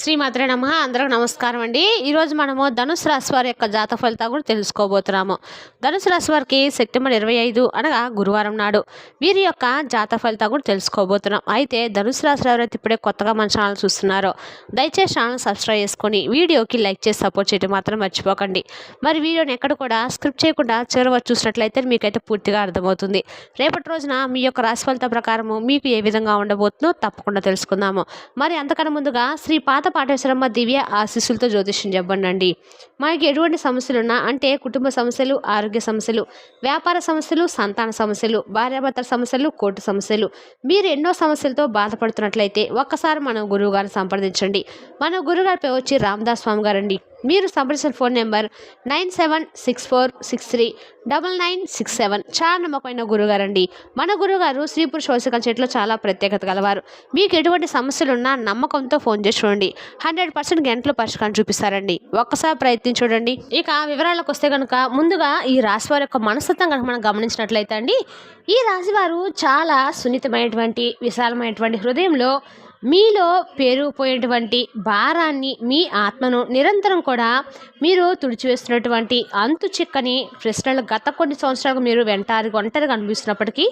శ్రీమాత్రే నమ. అందరికి నమస్కారం అండి. ఈరోజు మనము ధనుసు రాశి వారి యొక్క జాత ఫలితాలు కూడా తెలుసుకోబోతున్నాము. ధనుసు రాశి వారికి సెప్టెంబర్ ఇరవై ఐదు అనగా గురువారం నాడు వీరి యొక్క జాత ఫలితాలు కూడా తెలుసుకోబోతున్నాం. అయితే ధనుసు రాశి వారు ఎవరైతే ఇప్పుడే కొత్తగా మన ఛానల్ చూస్తున్నారో దయచేసి ఛానల్ సబ్స్క్రైబ్ చేసుకొని వీడియోకి లైక్ చేసి సపోర్ట్ చేయడం మాత్రం మర్చిపోకండి. మరి వీడియోని ఎక్కడ కూడా స్క్రిప్ట్ చేయకుండా చివరి వరకు చూసినట్లయితే మీకైతే పూర్తిగా అర్థమవుతుంది. రేపటి రోజున మీ యొక్క రాశి ఫలితం ప్రకారము మీకు ఏ విధంగా ఉండబోతుందో తప్పకుండా తెలుసుకుందాము. మరి అంతకన్నా ముందుగా శ్రీ పాత పాటేశ్వరమ్మ దివ్య ఆశీస్సులతో జ్యోతిష్యం చెప్పండి మనకి ఎటువంటి సమస్యలు ఉన్నా అంటే కుటుంబ సమస్యలు ఆరోగ్య సమస్యలు వ్యాపార సమస్యలు సంతాన సమస్యలు భార్యాభర్తల సమస్యలు కోర్టు సమస్యలు. మీరు ఎన్నో సమస్యలతో బాధపడుతున్నట్లయితే ఒక్కసారి మన గురువు గారిని సంప్రదించండి. మన గురుగారి పేరు వచ్చి రామదాస్ స్వామి గారండి. మీరు సంప్రదించిన phone number nine seven six four six three double nine six seven. చాలా నమ్మకమైన గురుగారండి మన గురుగారు స్త్రీ పురుష వలసికల చెట్లో చాలా ప్రత్యేకత గలవారు. మీకు ఎటువంటి సమస్యలు ఉన్నా నమ్మకంతో ఫోన్ చేసి చూడండి. హండ్రెడ్ పర్సెంట్ గంటలో పరిష్కారం చూపిస్తారండి. ఒక్కసారి ప్రయత్నం చూడండి. ఇక వివరాలకు వస్తే కనుక ముందుగా ఈ రాశి వారి యొక్క మనస్తత్వం కనుక మనం గమనించినట్లయితే అండి ఈ రాశి వారు చాలా సున్నితమైనటువంటి విశాలమైనటువంటి హృదయంలో మీలో పేరుపోయినటువంటి భారాన్ని మీ ఆత్మను నిరంతరం కూడా మీరు తుడిచివేస్తున్నటువంటి అంతు చిక్కని ప్రశ్నలు గత కొన్ని సంవత్సరాలుగా మీరు వెంటారి ఒంటరిగా అనిపిస్తున్నప్పటికీ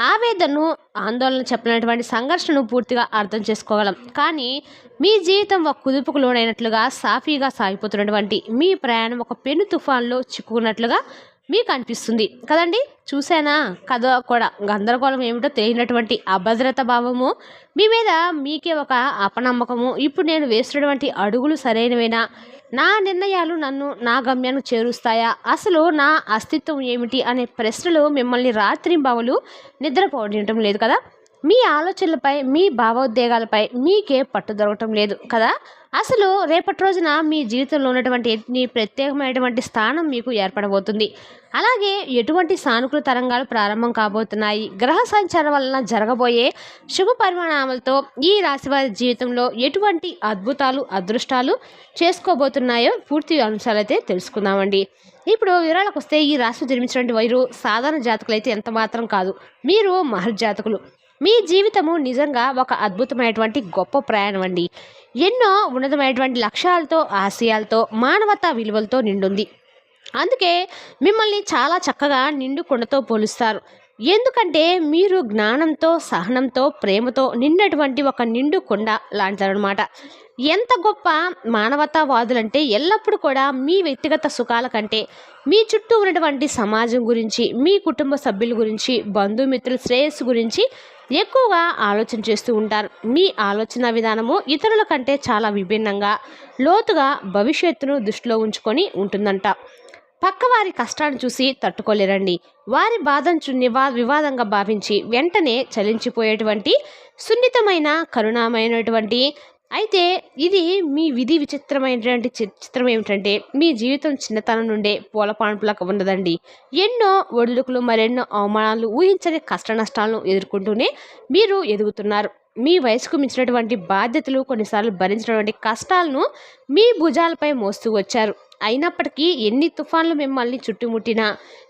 ఆవేదనను ఆందోళన చెప్పినటువంటి సంఘర్షణను పూర్తిగా అర్థం చేసుకోగలం. కానీ మీ జీవితం ఒక కుదుపుకు లోనైనట్లుగా సాఫీగా సాగిపోతున్నటువంటి మీ ప్రయాణం ఒక పెను తుఫాన్లో చిక్కుకున్నట్లుగా మీకు అనిపిస్తుంది కదండి? చూసానా కథ కూడా. గందరగోళం ఏమిటో తెలియనటువంటి అభద్రత భావము. మీ మీద మీకే ఒక అపనమ్మకము. ఇప్పుడు నేను వేస్తున్నటువంటి అడుగులు సరైనవేనా? నా నిర్ణయాలు నన్ను నా గమ్యానికి చేరుస్తాయా? అసలు నా అస్తిత్వం ఏమిటి? అనే ప్రశ్నలు మిమ్మల్ని రాత్రి బావులు నిద్రపోవడం లేదు కదా? మీ ఆలోచనలపై మీ భావోద్వేగాలపై మీకే పట్టు దొరకటం లేదు కదా? అసలు రేపటి రోజున మీ జీవితంలో ఉన్నటువంటి ఎన్ని ప్రత్యేకమైనటువంటి స్థానం మీకు ఏర్పడబోతుంది? అలాగే ఎటువంటి సానుకూల తరంగాలు ప్రారంభం కాబోతున్నాయి? గ్రహ సంచారం వలన జరగబోయే శుభ పరిమాణాలతో ఈ రాశి వారి జీవితంలో ఎటువంటి అద్భుతాలు అదృష్టాలు చేసుకోబోతున్నాయో పూర్తి అంశాలైతే తెలుసుకుందామండి. ఇప్పుడు వివరాలకు వస్తే ఈ రాశి జన్మించినటువంటి వైరు సాధారణ జాతకులు అయితే ఎంత మాత్రం కాదు. మీరు మహర్జాతకులు. మీ జీవితము నిజంగా ఒక అద్భుతమైనటువంటి గొప్ప ప్రయాణం అండి. ఎన్నో ఉన్నతమైనటువంటి లక్ష్యాలతో ఆశయాలతో మానవతా విలువలతో నిండుంది. అందుకే మిమ్మల్ని చాలా చక్కగా నిండు కొండతో పోలుస్తారు. ఎందుకంటే మీరు జ్ఞానంతో సహనంతో ప్రేమతో నిన్నటువంటి ఒక నిండు కొండ లాంటారనమాట ఎంత గొప్ప మానవతావాదులంటే ఎల్లప్పుడూ కూడా మీ వ్యక్తిగత సుఖాల కంటే మీ చుట్టూ ఉన్నటువంటి సమాజం గురించి మీ కుటుంబ సభ్యుల గురించి బంధుమిత్రుల శ్రేయస్సు గురించి ఎక్కువగా ఆలోచన చేస్తూ ఉంటారు. మీ ఆలోచన విధానము ఇతరుల కంటే చాలా విభిన్నంగా లోతుగా భవిష్యత్తును దృష్టిలో ఉంచుకొని ఉంటుందంట. పక్కవారి కష్టాన్ని చూసి తట్టుకోలేరండి. వారి బాధను నివా వివాదంగా భావించి వెంటనే చలించిపోయేటువంటి సున్నితమైన కరుణామైనటువంటి అయితే ఇది మీ విధి విచిత్రమైనటువంటి చి- చిత్రం ఏమిటంటే మీ జీవితం చిన్నతనం నుండే పూలపాన్పులకు ఉన్నదండి. ఎన్నో ఒడులుకులు మరెన్నో అవమానాలు ఊహించని కష్ట నష్టాలను ఎదుర్కొంటూనే మీరు ఎదుగుతున్నారు. మీ వయసుకు మించినటువంటి బాధ్యతలు కొన్నిసార్లు భరించినటువంటి కష్టాలను మీ భుజాలపై మోస్తూ వచ్చారు. అయినప్పటికీ ఎన్ని తుఫాన్లు మిమ్మల్ని చుట్టుముట్టినా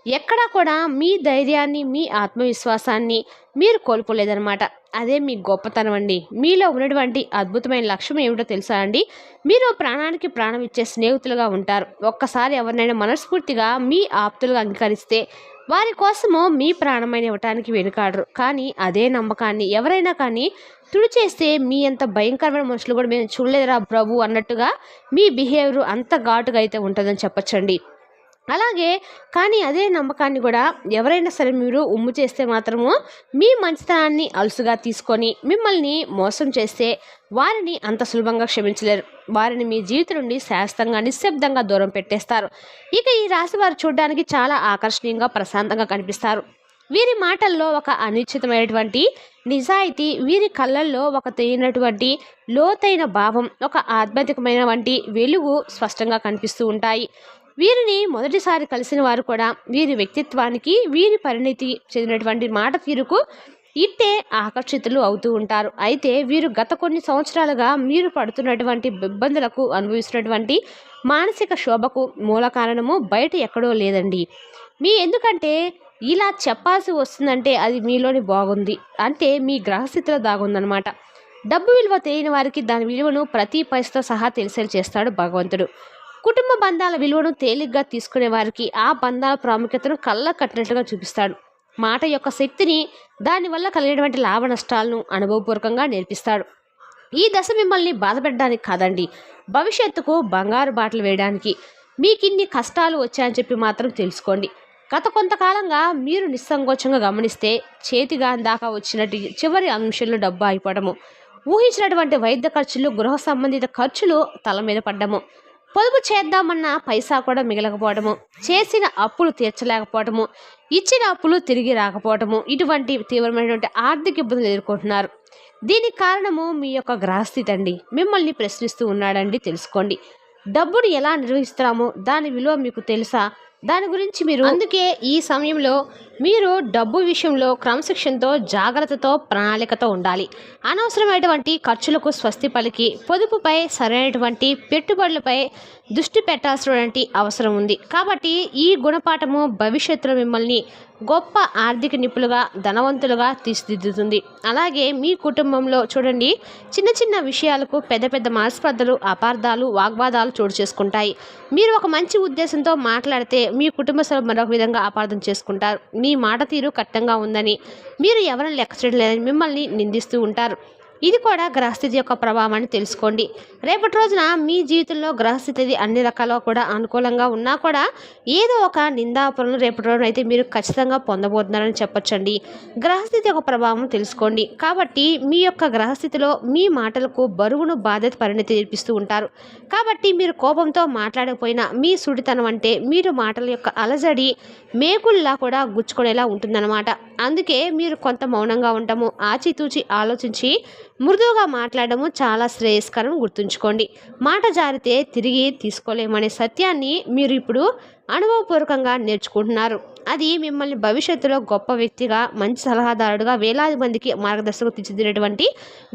ఎక్కడా కూడా మీ ధైర్యాన్ని మీ ఆత్మవిశ్వాసాన్ని మీరు కోల్పోలేదన్నమాట. అదే మీ గొప్పతనం అండి. మీలో ఉన్నటువంటి అద్భుతమైన లక్ష్యం ఏమిటో తెలుసా అండి? మీరు ప్రాణానికి ప్రాణం ఇచ్చే స్నేహితులుగా ఉంటారు. ఒక్కసారి ఎవరినైనా మనస్ఫూర్తిగా మీ ఆప్తులుగా అంగీకరిస్తే వారి కోసము మీ ప్రాణమైన ఇవ్వటానికి వెనుకాడరు. కానీ అదే నమ్మకాన్ని ఎవరైనా కానీ తుడిచేస్తే మీ అంత భయంకరమైన మనుషులు కూడా మేము చూడలేదురా ప్రభు అన్నట్టుగా మీ బిహేవియర్ అంత ఘాటుగా అయితే ఉంటుందని చెప్పచ్చండి. అలాగే కానీ అదే నమ్మకాన్ని కూడా ఎవరైనా సరే మీరు ఉమ్ము చేస్తే మాత్రము మీ మంచితనాన్ని అలుసుగా తీసుకొని మిమ్మల్ని మోసం చేస్తే వారిని అంత సులభంగా క్షమించలేరు. వారిని మీ జీవితం నుండి శాస్త్రంగా నిశ్శబ్దంగా దూరం పెట్టేస్తారు. ఇక ఈ రాశి వారు చూడడానికి చాలా ఆకర్షణీయంగా ప్రశాంతంగా కనిపిస్తారు. వీరి మాటల్లో ఒక అనిశ్చితమైనటువంటి నిజాయితీ వీరి కళ్ళల్లో ఒక తెలియనటువంటి లోతైన భావం ఒక ఆధ్యాత్మికమైన వంటి వెలుగు స్పష్టంగా కనిపిస్తూ ఉంటాయి. వీరిని మొదటిసారి కలిసిన వారు కూడా వీరి వ్యక్తిత్వానికి వీరి పరిణితి చెందినటువంటి మాట తీరుకు ఇట్టే ఆకర్షితులు అవుతూ ఉంటారు. అయితే వీరు గత కొన్ని సంవత్సరాలుగా మీరు పడుతున్నటువంటి ఇబ్బందులకు అనుభవిస్తున్నటువంటి మానసిక శోభకు మూల కారణము బయట ఎక్కడో లేదండి. మీ ఎందుకంటే ఇలా చెప్పాల్సి వస్తుందంటే అది మీలోని బాగుంది. అంటే మీ గ్రహస్థితిలో దాగుందనమాట డబ్బు విలువ తెలియని వారికి దాని విలువను ప్రతి పైసతో సహా తెలిసేలా చేస్తాడు భగవంతుడు. కుటుంబ బంధాల విలువను తేలిగ్గా తీసుకునే వారికి ఆ బంధాల ప్రాముఖ్యతను కళ్ళ కట్టినట్లుగా చూపిస్తాడు. మాట యొక్క శక్తిని దానివల్ల కలిగినటువంటి లాభ నష్టాలను అనుభవపూర్వకంగా నేర్పిస్తాడు. ఈ దశ మిమ్మల్ని బాధపెట్టడానికి కాదండి. భవిష్యత్తుకు బంగారు బాటలు వేయడానికి. మీకు ఇన్ని కష్టాలు వచ్చాయని చెప్పి మాత్రం తెలుసుకోండి. గత కొంతకాలంగా మీరు నిస్సంకోచంగా గమనిస్తే చేతిగా దాకా వచ్చినట్టు చివరి అంశంలో డబ్బు అయిపోవడము ఊహించినటువంటి వైద్య ఖర్చులు గృహ సంబంధిత ఖర్చులు తల మీద పడ్డము. పొదుపు చేద్దామన్న పైసా కూడా మిగలకపోవడము. చేసిన అప్పులు తీర్చలేకపోవడము. ఇచ్చిన అప్పులు తిరిగి రాకపోవడము. ఇటువంటి తీవ్రమైనటువంటి ఆర్థిక ఇబ్బందులు ఎదుర్కొంటున్నారు. దీనికి కారణము మీ యొక్క గ్రహస్థితి అండి. మిమ్మల్ని ప్రశ్నిస్తూ ఉన్నాడండి తెలుసుకోండి. డబ్బును ఎలా నిర్వహిస్తామో దాని విలువ మీకు తెలుసా? దాని గురించి మీరు అందుకే ఈ సమయంలో మీరు డబ్బు విషయంలో క్రమశిక్షణతో జాగ్రత్తతో ప్రణాళికతో ఉండాలి. అనవసరమైనటువంటి ఖర్చులకు స్వస్తి పలికి పొదుపుపై సరైనటువంటి పెట్టుబడులపై దృష్టి పెట్టాల్సినటువంటి అవసరం ఉంది. కాబట్టి ఈ గుణపాఠము భవిష్యత్తులో మిమ్మల్ని గొప్ప ఆర్థిక నిపుణులుగా ధనవంతులుగా తీర్చిదిద్దుతుంది. అలాగే మీ కుటుంబంలో చూడండి చిన్న చిన్న విషయాలకు పెద్ద పెద్ద మనస్పర్ధలు అపార్థాలు వాగ్వాదాలు చోటు చేసుకుంటాయి. మీరు ఒక మంచి ఉద్దేశంతో మాట్లాడితే మీ కుటుంబ సభ్యులు మరొక విధంగా అపార్థం చేసుకుంటారు. మీ మాట తీరు కట్టంగా ఉందని. మీరు ఎవరిని లెక్క చేయడం లేదని మిమ్మల్ని నిందిస్తూ ఉంటారు. ఇది కూడా గ్రహస్థితి యొక్క ప్రభావాన్ని తెలుసుకోండి. రేపటి రోజున మీ జీవితంలో గ్రహస్థితి అన్ని రకాలుగా కూడా అనుకూలంగా ఉన్నా కూడా ఏదో ఒక నిందాపురం రేపటి రోజున అయితే మీరు ఖచ్చితంగా పొందబోతున్నారని చెప్పొచ్చండి. గ్రహస్థితి యొక్క ప్రభావం తెలుసుకోండి. కాబట్టి మీ యొక్క గ్రహస్థితిలో మీ మాటలకు బరువును బాధ్యత పరిణతి నేర్పిస్తూ ఉంటారు. కాబట్టి మీరు కోపంతో మాట్లాడకపోయినా మీ సుడితనం అంటే మీరు మాటల యొక్క అలజడి మేకుల్లా కూడా గుచ్చుకునేలా ఉంటుందన్నమాట. అందుకే మీరు కొంత మౌనంగా ఉండటము ఆచితూచి ఆలోచించి మృదువుగా మాట్లాడము చాలా శ్రేయస్కరం గుర్తుంచుకోండి. మాట జారితే తిరిగి తీసుకోలేమనే సత్యాన్ని మీరు ఇప్పుడు అనుభవపూర్వకంగా నేర్చుకుంటున్నారు. అది మిమ్మల్ని భవిష్యత్తులో గొప్ప వ్యక్తిగా మంచి సలహాదారుడుగా వేలాది మందికి మార్గదర్శకం తీర్చిదిద్దేటువంటి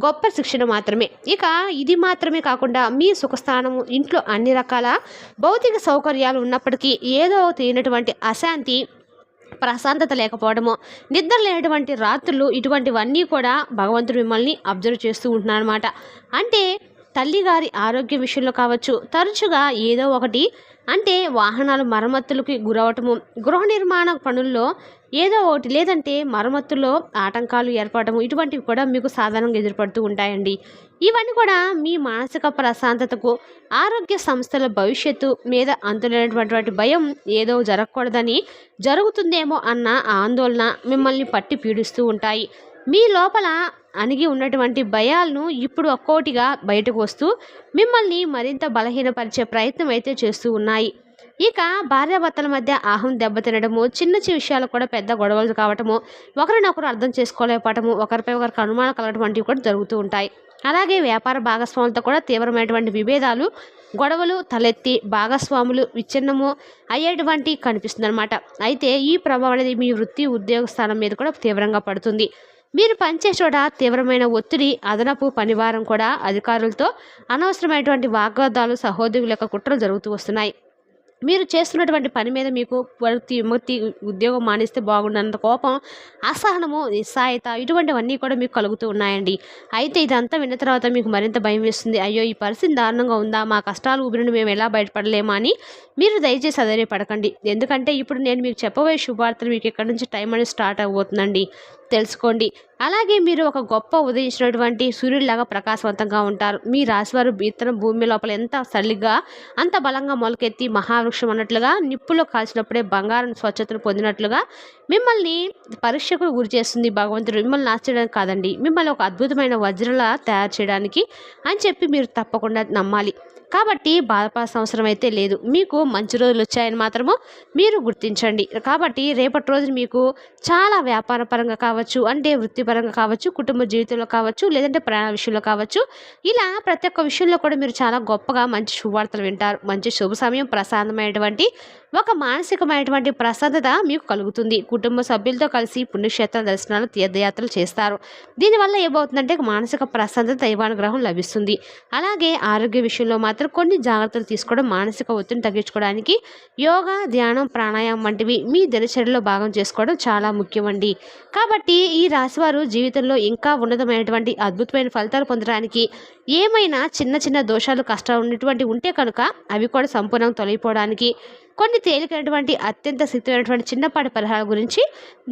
గొప్ప శిక్షణ మాత్రమే. ఇక ఇది మాత్రమే కాకుండా మీ సుఖస్థానము ఇంట్లో అన్ని రకాల భౌతిక సౌకర్యాలు ఉన్నప్పటికీ ఏదో తెలియనటువంటి అశాంతి ప్రశాంతత లేకపోవడము. నిద్ర లేనటువంటి రాత్రులు ఇటువంటివన్నీ కూడా భగవంతుడు మిమ్మల్ని అబ్జర్వ్ చేస్తూ ఉంటున్నారనమాట అంటే తల్లిగారి ఆరోగ్య విషయంలో కావచ్చు తరచుగా ఏదో ఒకటి. అంటే వాహనాలు మరమ్మతులకి గురవటము గృహ నిర్మాణ పనుల్లో ఏదో ఒకటి లేదంటే మరమ్మతుల్లో ఆటంకాలు ఏర్పడము ఇటువంటివి కూడా మీకు సాధారణంగా ఎదురుపడుతూ ఉంటాయండి. ఇవన్నీ కూడా మీ మానసిక ప్రశాంతతకు ఆరోగ్య సంస్థల భవిష్యత్తు మీద అంతులేనటువంటి భయం ఏదో జరగకూడదని జరుగుతుందేమో అన్న ఆందోళన మిమ్మల్ని పట్టి పీడిస్తూ ఉంటాయి. మీ లోపల అణిగి ఉన్నటువంటి భయాలను ఇప్పుడు ఒక్కోటిగా బయటకు వస్తూ మిమ్మల్ని మరింత బలహీనపరిచే ప్రయత్నం అయితే చేస్తూ ఉన్నాయి. ఇక భార్యాభర్తల మధ్య ఆహం దెబ్బతినడము చిన్న చిన్న విషయాలు కూడా పెద్ద గొడవలు కావటము ఒకరినొకరు అర్థం చేసుకోలేకపోవటము ఒకరిపై ఒకరికి అనుమానం కలగడం వంటివి కూడా జరుగుతూ ఉంటాయి. అలాగే వ్యాపార భాగస్వాములతో కూడా తీవ్రమైనటువంటి విభేదాలు గొడవలు తలెత్తి భాగస్వాములు విచ్ఛిన్నము అయ్యేటువంటి కనిపిస్తుంది అనమాట అయితే ఈ ప్రభావం అనేది మీ వృత్తి ఉద్యోగ స్థానం మీద కూడా తీవ్రంగా పడుతుంది. మీరు పనిచేసే చోట తీవ్రమైన ఒత్తిడి అదనపు పనివారం కూడా అధికారులతో అనవసరమైనటువంటి వాగ్వాదాలు సహోద్యోగుల యొక్క కుట్రలు జరుగుతూ వస్తున్నాయి. మీరు చేస్తున్నటువంటి పని మీద మీకు వృత్తి విముక్తి ఉద్యోగం మానేస్తే బాగుండనంత కోపం అసహనము నిస్సాయత ఇటువంటివన్నీ కూడా మీకు కలుగుతూ ఉన్నాయండి. అయితే ఇదంతా విన్న తర్వాత మీకు మరింత భయం వేస్తుంది. అయ్యో ఈ పరిస్థితి దారుణంగా ఉందా? మా కష్టాలు ఊపిరిని మేము ఎలా బయటపడలేమా అని మీరు దయచేసి అదే పడకండి ఎందుకంటే ఇప్పుడు నేను మీకు చెప్పబోయే శుభార్తలు మీకు ఎక్కడి నుంచి టైం అనేది స్టార్ట్ అవబోతుందండి తెలుసుకోండి. అలాగే మీరు ఒక గొప్ప ఉదయించినటువంటి సూర్యుడిలాగా ప్రకాశవంతంగా ఉంటారు. మీ రాశివారు ఇతర భూమి లోపల ఎంత సరిగ్గా అంత బలంగా మొలకెత్తి మహావృక్షం అన్నట్లుగా నిప్పులో కాల్చినప్పుడే బంగారం స్వచ్ఛతను పొందినట్లుగా మిమ్మల్ని పరీక్షకు గురి చేస్తుంది భగవంతుడు. మిమ్మల్ని ఆశ్చర్యడానికి కాదండి. మిమ్మల్ని ఒక అద్భుతమైన వజ్రలా తయారు చేయడానికి అని చెప్పి మీరు తప్పకుండా నమ్మాలి. కాబట్టి బాధపడాల్సిన అవసరం అయితే లేదు. మీకు మంచి రోజులు వచ్చాయని మాత్రము మీరు గుర్తించండి. కాబట్టి రేపటి రోజు మీకు చాలా వ్యాపార పరంగా కావచ్చు అంటే వృత్తిపరంగా కావచ్చు కుటుంబ జీవితంలో కావచ్చు లేదంటే ప్రయాణ విషయంలో కావచ్చు ఇలా ప్రతి ఒక్క విషయంలో కూడా మీరు చాలా గొప్పగా మంచి శుభవార్తలు వింటారు. మంచి శుభ సమయం ప్రశాంతమైనటువంటి ఒక మానసికమైనటువంటి ప్రశాంతత మీకు కలుగుతుంది. కుటుంబ సభ్యులతో కలిసి పుణ్యక్షేత్ర దర్శనాలు తీర్థయాత్రలు చేస్తారు. దీనివల్ల ఏమవుతుందంటే మానసిక ప్రశాంతత దైవానుగ్రహం లభిస్తుంది. అలాగే ఆరోగ్య విషయంలో మాత్రం కొన్ని జాగ్రత్తలు తీసుకోవడం మానసిక ఒత్తిడిని తగ్గించుకోవడానికి యోగా ధ్యానం ప్రాణాయామం వంటివి మీ దినచర్యలో భాగం చేసుకోవడం చాలా ముఖ్యమండి. కాబట్టి ఈ రాశివారు జీవితంలో ఇంకా ఉన్నతమైనటువంటి అద్భుతమైన ఫలితాలు పొందడానికి ఏమైనా చిన్న చిన్న దోషాలు కష్టాలు ఉన్నటువంటి ఉంటే కనుక అవి కూడా సంపూర్ణంగా తొలగిపోవడానికి కొన్ని తేలికైనటువంటి అత్యంత శక్తిమైనటువంటి చిన్నపాటి పరిహారాల గురించి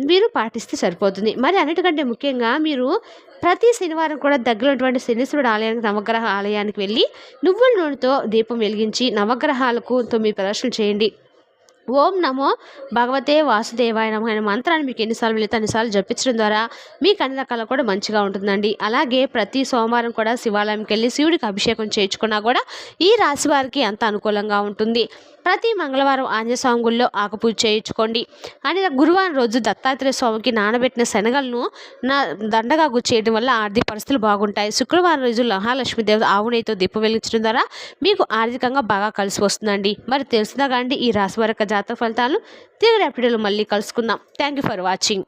మీరు పాటిస్తే సరిపోతుంది. మరి అన్నిటికంటే ముఖ్యంగా మీరు ప్రతి శనివారం కూడా దగ్గరటువంటి శనీశ్వరుడు ఆలయానికి నవగ్రహ ఆలయానికి వెళ్ళి నువ్వుల నూనెతో దీపం వెలిగించి నవగ్రహాలకు తొమ్మిది ప్రదర్శనలు చేయండి. ఓం నమో భగవతే వాసుదేవాయ నమ అనే మంత్రాన్ని మీకు ఎన్నిసార్లు వెళితే అన్నిసార్లు జపించడం ద్వారా మీకు అన్ని రకాల కూడా మంచిగా ఉంటుందండి. అలాగే ప్రతి సోమవారం కూడా శివాలయంకి వెళ్ళి శివుడికి అభిషేకం చేయించుకున్నా కూడా ఈ రాశి వారికి అంత అనుకూలంగా ఉంటుంది. ప్రతి మంగళవారం ఆంజనేయ గుళ్ళో ఆకుపూజ చేయించుకోండి. అని గురువారం రోజు దత్తాత్రేయ స్వామికి నానబెట్టిన శనగలను నా దండగా గుచ్చేయడం వల్ల ఆర్థిక పరిస్థితులు బాగుంటాయి. శుక్రవారం రోజు మహాలక్ష్మీదేవి దేవత నెయ్యితో దీపం వెలిగించడం ద్వారా మీకు ఆర్థికంగా బాగా కలిసి వస్తుందండి. మరి తెలుసుదా కానీ ఈ రాశి వారి జాతక ఫలితాలు. తిరిగి రేపటిలో మళ్ళీ కలుసుకుందాం. Thank you for watching